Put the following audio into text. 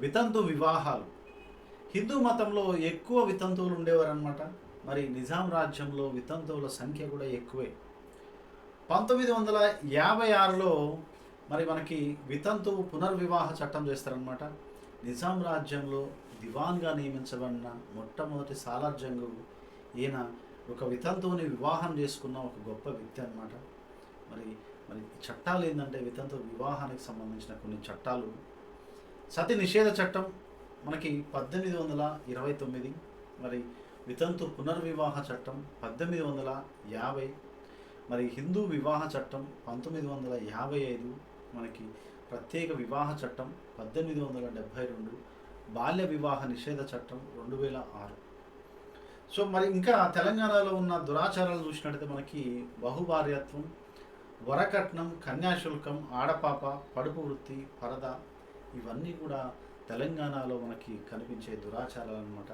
వితంతు వివాహాలు. హిందూ మతంలో ఎక్కువ వితంతువులు ఉండేవారనమాట మరి నిజాం రాజ్యంలో వితంతువుల సంఖ్య కూడా ఎక్కువే. పంతొమ్మిది వందల యాభై ఆరులో మరి మనకి వితంతువు పునర్వివాహ చట్టం చేస్తారనమాట నిజాం రాజ్యంలో దివాన్గా నియమించబడిన మొట్టమొదటి సాలార్ జంగు ఈయన ఒక వితంతువుని వివాహం చేసుకున్న ఒక గొప్ప వ్యక్తి అన్నమాట. మరి మరి చట్టాలు ఏంటంటే వితంతు వివాహానికి సంబంధించిన కొన్ని చట్టాలు సతి నిషేధ చట్టం మనకి పద్దెనిమిది వందల ఇరవై తొమ్మిది మరి వితంతు పునర్వివాహ చట్టం పద్దెనిమిది వందల యాభై మరి హిందూ వివాహ చట్టం పంతొమ్మిది వందల యాభై ఐదు మనకి ప్రత్యేక వివాహ చట్టం పద్దెనిమిది వందల డెబ్భై రెండు బాల్య వివాహ నిషేధ చట్టం రెండు వేల ఆరు. సో మరి ఇంకా తెలంగాణలో ఉన్న దురాచారాలు చూసినట్టయితే మనకి బహుభార్యత్వం వరకట్నం కన్యాశుల్కం ఆడపాప పడుపు వృత్తి పరద ఇవన్నీ కూడా తెలంగాణలో మనకి కనిపించే దురాచారాలు అనమాట